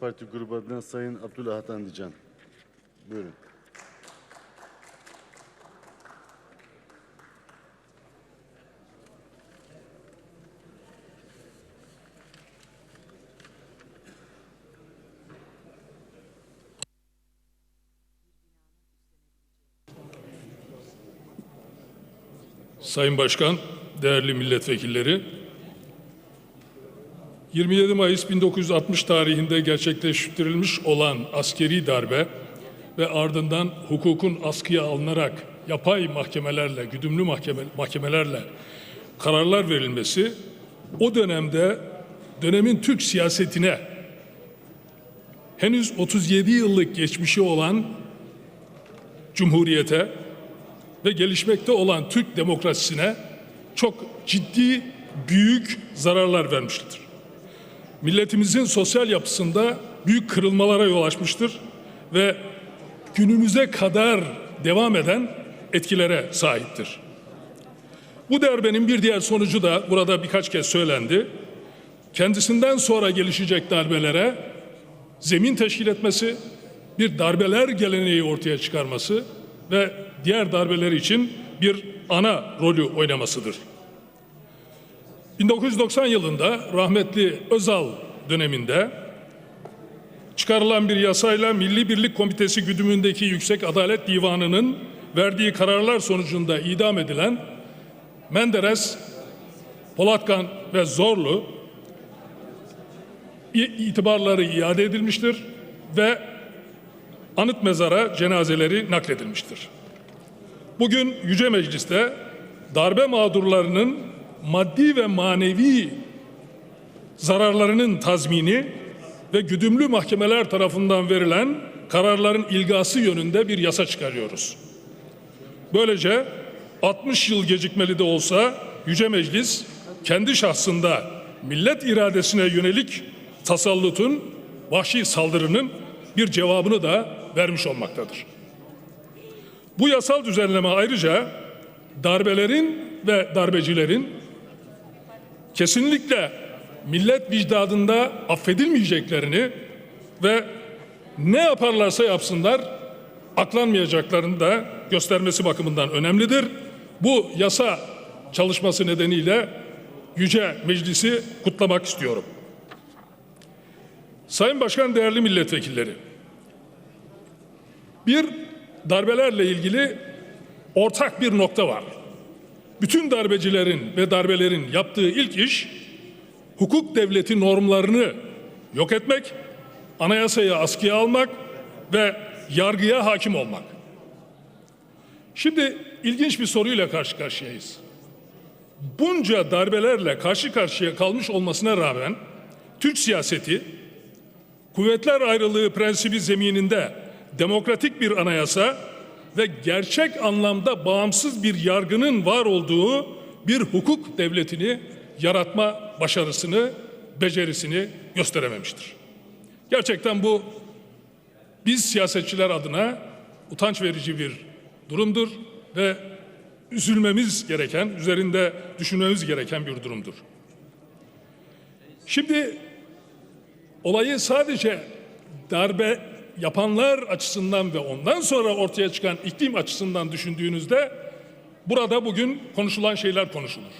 Parti grubu adına Sayın Abdülahat Andican. Buyurun. Sayın Başkan, değerli milletvekilleri, 27 Mayıs 1960 tarihinde gerçekleştirilmiş olan askeri darbe ve ardından hukukun askıya alınarak yapay mahkemelerle, güdümlü mahkeme, mahkemelerle kararlar verilmesi o dönemde dönemin Türk siyasetine henüz 37 yıllık geçmişi olan Cumhuriyete ve gelişmekte olan Türk demokrasisine çok ciddi, büyük zararlar vermiştir. Milletimizin sosyal yapısında büyük kırılmalara yol açmıştır ve günümüze kadar devam eden etkilere sahiptir. Bu darbenin bir diğer sonucu da burada birkaç kez söylendi. Kendisinden sonra gelişecek darbelere zemin teşkil etmesi, bir darbeler geleneği ortaya çıkarması ve diğer darbeler için bir ana rolü oynamasıdır. 1990 yılında rahmetli Özal döneminde çıkarılan bir yasayla Milli Birlik Komitesi güdümündeki Yüksek Adalet Divanı'nın verdiği kararlar sonucunda idam edilen Menderes, Polatkan ve Zorlu itibarları iade edilmiştir ve anıt mezara cenazeleri nakledilmiştir. Bugün Yüce Meclis'te darbe mağdurlarının maddi ve manevi zararlarının tazmini ve güdümlü mahkemeler tarafından verilen kararların ilgası yönünde bir yasa çıkarıyoruz. Böylece 60 yıl gecikmeli de olsa Yüce Meclis kendi şahsında millet iradesine yönelik tasallutun, vahşi saldırının bir cevabını da vermiş olmaktadır. Bu yasal düzenleme ayrıca darbelerin ve darbecilerin kesinlikle millet vicdadında affedilmeyeceklerini ve ne yaparlarsa yapsınlar aklanmayacaklarını da göstermesi bakımından önemlidir. Bu yasa çalışması nedeniyle Yüce Meclisi kutlamak istiyorum. Sayın Başkan, değerli milletvekilleri, bir darbelerle ilgili ortak bir nokta var. Bütün darbecilerin ve darbelerin yaptığı ilk iş hukuk devleti normlarını yok etmek, anayasayı askıya almak ve yargıya hakim olmak. Şimdi ilginç bir soruyla karşı karşıyayız. Bunca darbelerle karşı karşıya kalmış olmasına rağmen Türk siyaseti kuvvetler ayrılığı prensibi zemininde demokratik bir anayasa ve gerçek anlamda bağımsız bir yargının var olduğu bir hukuk devletini yaratma başarısını, becerisini gösterememiştir. Gerçekten bu biz siyasetçiler adına utanç verici bir durumdur ve üzülmemiz gereken, üzerinde düşünmemiz gereken bir durumdur. Şimdi olayı sadece darbe yapanlar açısından ve ondan sonra ortaya çıkan iklim açısından düşündüğünüzde burada bugün konuşulan şeyler konuşulur.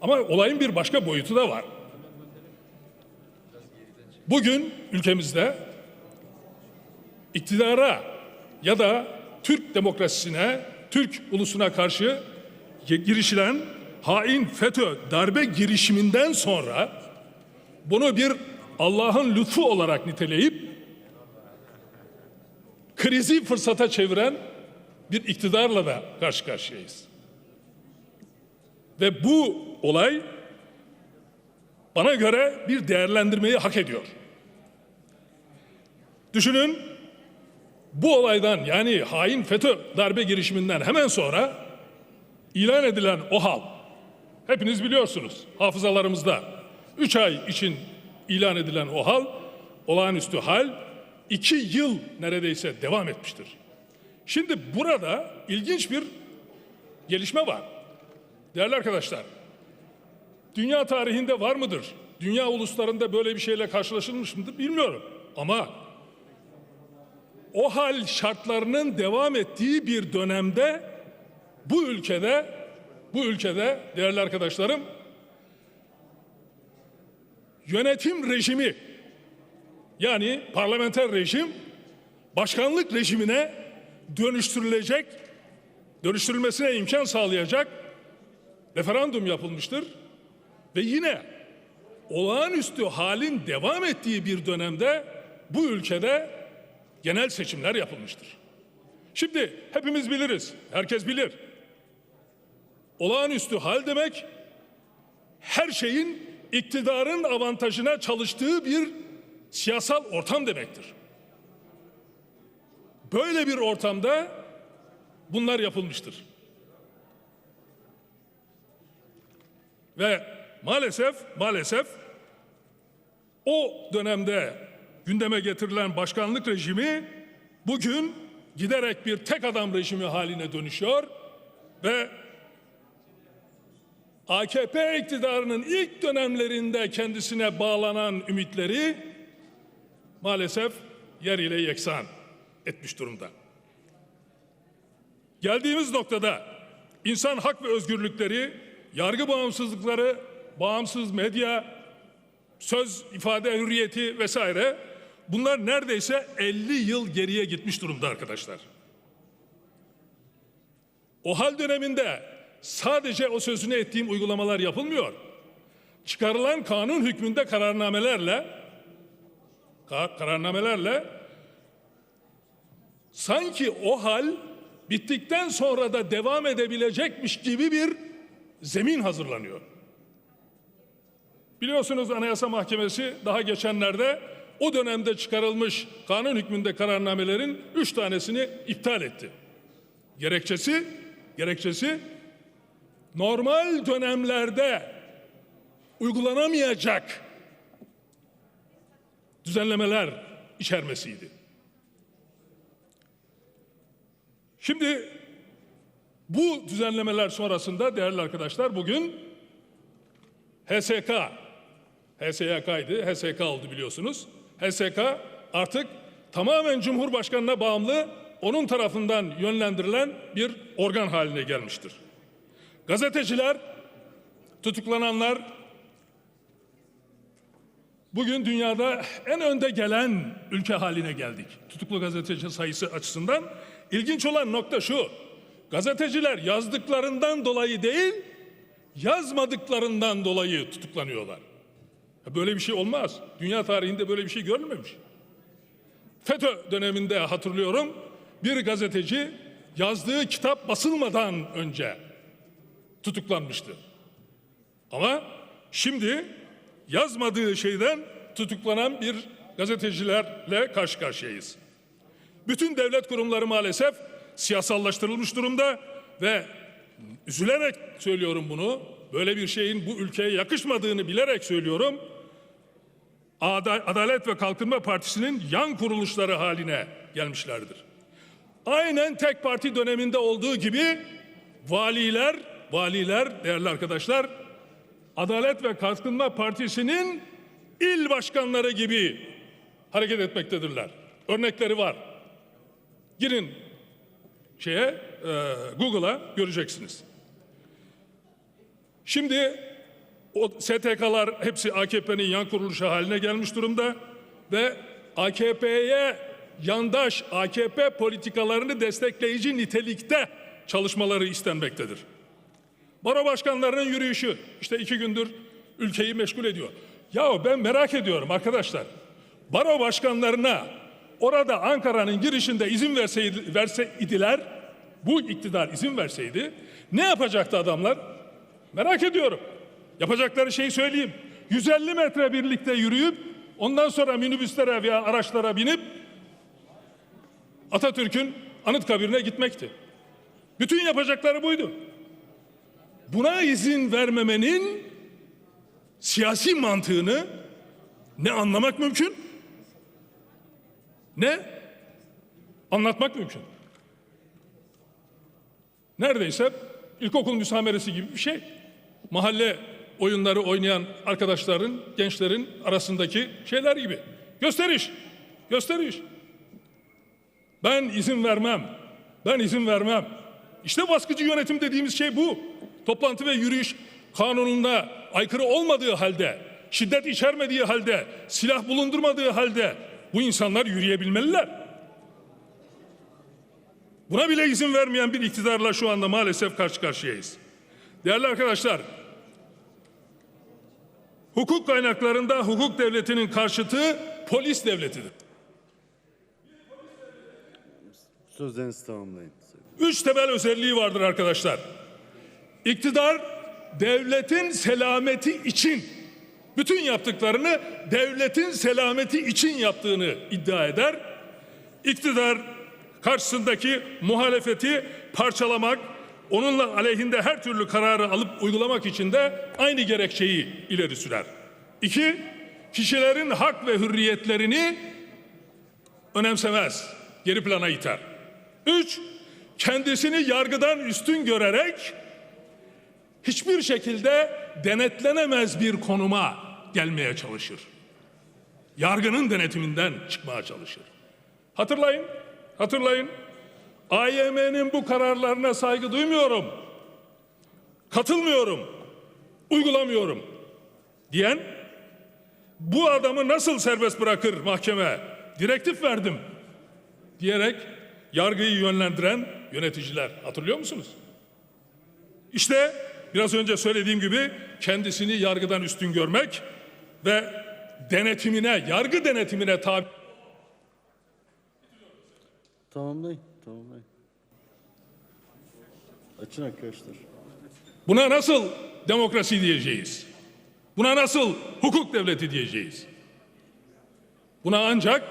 Ama olayın bir başka boyutu da var. Bugün ülkemizde iktidara ya da Türk demokrasisine, Türk ulusuna karşı girişilen hain FETÖ darbe girişiminden sonra bunu bir Allah'ın lütfu olarak niteleyip krizi fırsata çeviren bir iktidarla da karşı karşıyayız. Ve bu olay bana göre bir değerlendirmeyi hak ediyor. Düşünün bu olaydan yani hain FETÖ darbe girişiminden hemen sonra ilan edilen o hal hepiniz biliyorsunuz hafızalarımızda 3 ay için ilan edilen o hal olağanüstü hal iki yıl neredeyse devam etmiştir. Şimdi burada ilginç bir gelişme var. Değerli arkadaşlar, dünya tarihinde var mıdır? dünya uluslarında böyle bir şeyle karşılaşılmış mıdır bilmiyorum. Ama o hal şartlarının devam ettiği bir dönemde bu ülkede bu ülkede değerli arkadaşlarım yönetim rejimi yani parlamenter rejim başkanlık rejimine dönüştürülecek, dönüştürülmesine imkan sağlayacak referandum yapılmıştır. Ve yine olağanüstü halin devam ettiği bir dönemde bu ülkede genel seçimler yapılmıştır. Şimdi hepimiz biliriz, herkes bilir. Olağanüstü hal demek her şeyin iktidarın avantajına çalıştığı bir siyasal ortam demektir. Böyle bir ortamda bunlar yapılmıştır. Ve maalesef maalesef o dönemde gündeme getirilen başkanlık rejimi bugün giderek bir tek adam rejimi haline dönüşüyor ve AKP iktidarının ilk dönemlerinde kendisine bağlanan ümitleri maalesef yer ile yeksan etmiş durumda. Geldiğimiz noktada insan hak ve özgürlükleri, yargı bağımsızlıkları, bağımsız medya, söz ifade hürriyeti vesaire bunlar neredeyse 50 yıl geriye gitmiş durumda arkadaşlar. O hal döneminde sadece o sözünü ettiğim uygulamalar yapılmıyor. Çıkarılan kanun hükmünde kararnamelerle ka- kararnamelerle sanki o hal bittikten sonra da devam edebilecekmiş gibi bir zemin hazırlanıyor. Biliyorsunuz Anayasa Mahkemesi daha geçenlerde o dönemde çıkarılmış kanun hükmünde kararnamelerin üç tanesini iptal etti. Gerekçesi, gerekçesi normal dönemlerde uygulanamayacak düzenlemeler içermesiydi. Şimdi bu düzenlemeler sonrasında değerli arkadaşlar bugün HSK, HSYK'ydı, HSK oldu biliyorsunuz. HSK artık tamamen Cumhurbaşkanı'na bağımlı, onun tarafından yönlendirilen bir organ haline gelmiştir. Gazeteciler, tutuklananlar bugün dünyada en önde gelen ülke haline geldik. Tutuklu gazeteci sayısı açısından. İlginç olan nokta şu. Gazeteciler yazdıklarından dolayı değil, yazmadıklarından dolayı tutuklanıyorlar. Böyle bir şey olmaz. Dünya tarihinde böyle bir şey görülmemiş. FETÖ döneminde hatırlıyorum bir gazeteci yazdığı kitap basılmadan önce tutuklanmıştı. Ama şimdi yazmadığı şeyden tutuklanan bir gazetecilerle karşı karşıyayız. Bütün devlet kurumları maalesef siyasallaştırılmış durumda ve üzülerek söylüyorum bunu. Böyle bir şeyin bu ülkeye yakışmadığını bilerek söylüyorum. Adalet ve Kalkınma Partisi'nin yan kuruluşları haline gelmişlerdir. Aynen tek parti döneminde olduğu gibi valiler, valiler değerli arkadaşlar, Adalet ve Kalkınma Partisi'nin il başkanları gibi hareket etmektedirler. Örnekleri var. Girin şeye e, Google'a göreceksiniz. Şimdi o STK'lar hepsi AKP'nin yan kuruluşu haline gelmiş durumda ve AKP'ye yandaş AKP politikalarını destekleyici nitelikte çalışmaları istenmektedir. Baro başkanlarının yürüyüşü işte iki gündür ülkeyi meşgul ediyor. Ya ben merak ediyorum arkadaşlar. Baro başkanlarına orada Ankara'nın girişinde izin verseydi, verseydiler, bu iktidar izin verseydi ne yapacaktı adamlar? Merak ediyorum. Yapacakları şeyi söyleyeyim. 150 metre birlikte yürüyüp ondan sonra minibüslere veya araçlara binip Atatürk'ün anıt kabirine gitmekti. Bütün yapacakları buydu. Buna izin vermemenin siyasi mantığını ne anlamak mümkün ne anlatmak mümkün. Neredeyse ilkokul müsameresi gibi bir şey. Mahalle oyunları oynayan arkadaşların, gençlerin arasındaki şeyler gibi. Gösteriş, gösteriş. Ben izin vermem. Ben izin vermem. İşte baskıcı yönetim dediğimiz şey bu. Toplantı ve yürüyüş kanununa aykırı olmadığı halde, şiddet içermediği halde, silah bulundurmadığı halde bu insanlar yürüyebilmeliler. Buna bile izin vermeyen bir iktidarla şu anda maalesef karşı karşıyayız. Değerli arkadaşlar, hukuk kaynaklarında hukuk devletinin karşıtı polis devletidir. Sözlerinizi tamamlayın. Üç temel özelliği vardır arkadaşlar. İktidar devletin selameti için bütün yaptıklarını devletin selameti için yaptığını iddia eder. İktidar karşısındaki muhalefeti parçalamak, onunla aleyhinde her türlü kararı alıp uygulamak için de aynı gerekçeyi ileri sürer. İki, kişilerin hak ve hürriyetlerini önemsemez, geri plana iter. Üç, kendisini yargıdan üstün görerek hiçbir şekilde denetlenemez bir konuma gelmeye çalışır. Yargının denetiminden çıkmaya çalışır. Hatırlayın, hatırlayın. AYM'nin bu kararlarına saygı duymuyorum. Katılmıyorum. Uygulamıyorum diyen bu adamı nasıl serbest bırakır mahkeme? Direktif verdim diyerek yargıyı yönlendiren yöneticiler. Hatırlıyor musunuz? İşte biraz önce söylediğim gibi kendisini yargıdan üstün görmek ve denetimine, yargı denetimine tabi Tamamlayın. Tamamlayın. Açın arkadaşlar. Buna nasıl demokrasi diyeceğiz? Buna nasıl hukuk devleti diyeceğiz? Buna ancak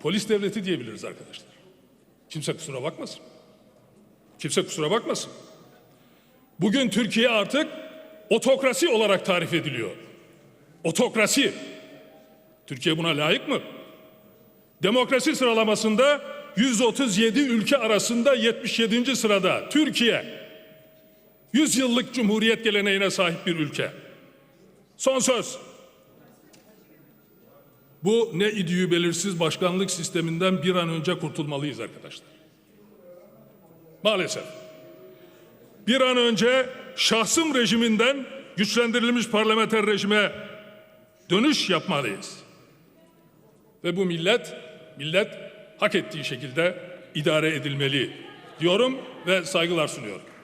polis devleti diyebiliriz arkadaşlar. Kimse kusura bakmasın. Kimse kusura bakmasın. Bugün Türkiye artık otokrasi olarak tarif ediliyor. Otokrasi. Türkiye buna layık mı? Demokrasi sıralamasında 137 ülke arasında 77. sırada Türkiye. 100 yıllık cumhuriyet geleneğine sahip bir ülke. Son söz. Bu ne idüğü belirsiz başkanlık sisteminden bir an önce kurtulmalıyız arkadaşlar. Maalesef. Bir an önce şahsım rejiminden güçlendirilmiş parlamenter rejime dönüş yapmalıyız. Ve bu millet, millet hak ettiği şekilde idare edilmeli diyorum ve saygılar sunuyorum.